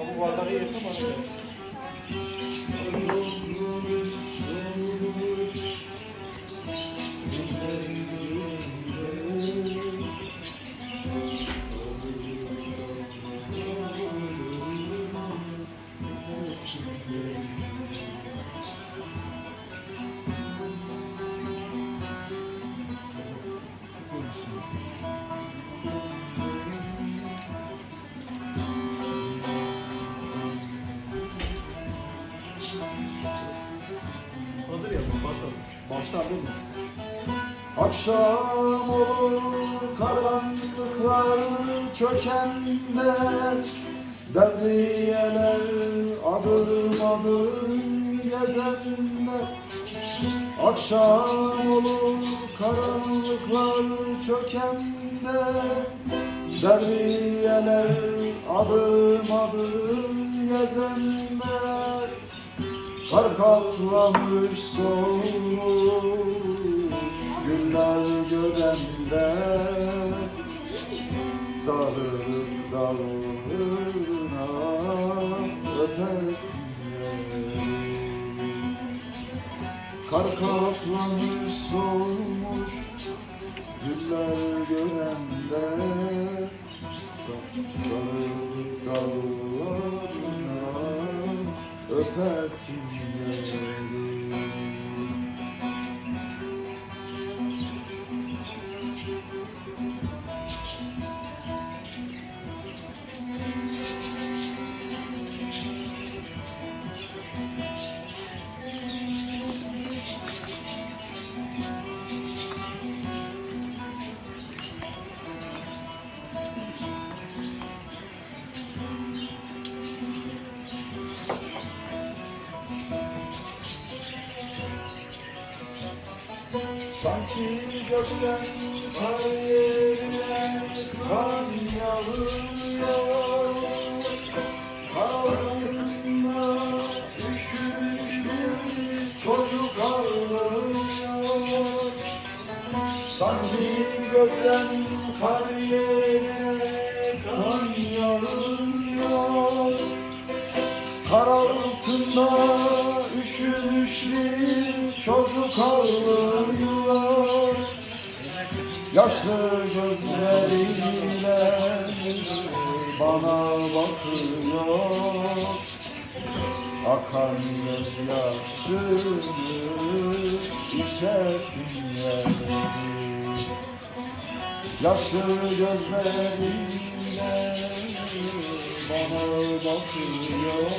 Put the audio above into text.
Abi bu bardağı yedim abi. Hazır ya başladım. Başlar değil? Akşam olur karanlıklar çökende Devriyeler adım adım gezende Akşam olur karanlıklar çökende Devriyeler adım adım gezende Kar kaplamış solmuş Günler görende Sarılıp dalına ötesine. Kar kaplamış solmuş Günler görende Sarılıp dalına öpesin Sanki gökten kar yerine kan yağıyor. Altında üşümüş bir çocuk ağlıyor. Sanki gökten kar yerine kan yağıyor. Kar altında üşümüş bir çocuk ağlıyor Yaşlı gözleriyle bana bakıyor. Akan gözyaşını içesin geldi Yaşlı gözleriyle bana bakıyor